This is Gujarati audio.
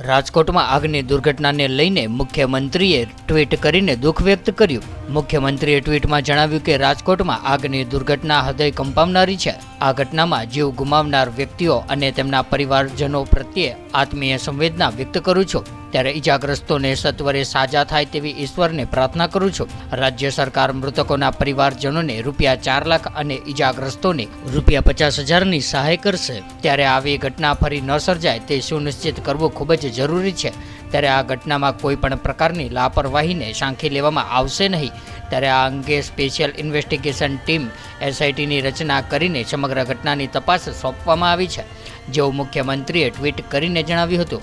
રાજકોટમાં આગની દુર્ઘટનાને લઈને મુખ્યમંત્રીએ ટ્વીટ કરીને દુઃખ વ્યક્ત કર્યું. મુખ્યમંત્રીએ ટ્વીટમાં જણાવ્યું કે રાજકોટમાં આગની દુર્ઘટના હૃદય કંપાવનારી છે. આ ઘટનામાં જીવ ગુમાવનાર વ્યક્તિઓ અને તેમના પરિવારજનો પ્રત્યે આત્મીય સંવેદના વ્યક્ત કરું છું. ત્યારે ઈજાગ્રસ્તોને સત્વરે સાજા થાય તેવી ઈશ્વરને પ્રાર્થના કરું છું. રાજ્ય સરકાર મૃતકોના પરિવારજનોને રૂપિયા ચાર લાખ અને ઈજાગ્રસ્તોને રૂપિયા પચાસ હજારની સહાય કરશે. ત્યારે આવી ઘટના ફરી ન સર્જાય તે સુનિશ્ચિત કરવું ખૂબ જ જરૂરી છે. ત્યારે આ ઘટનામાં કોઈ પણ પ્રકારની લાપરવાહીને સાંખી લેવામાં આવશે નહીં. ત્યારે આ અંગે સ્પેશિયલ ઇન્વેસ્ટિગેશન ટીમ એસઆઈટીની રચના કરીને સમગ્ર ઘટનાની તપાસ સોંપવામાં આવી છે. જેવું મુખ્યમંત્રીએ ટ્વીટ કરીને જણાવ્યું હતું.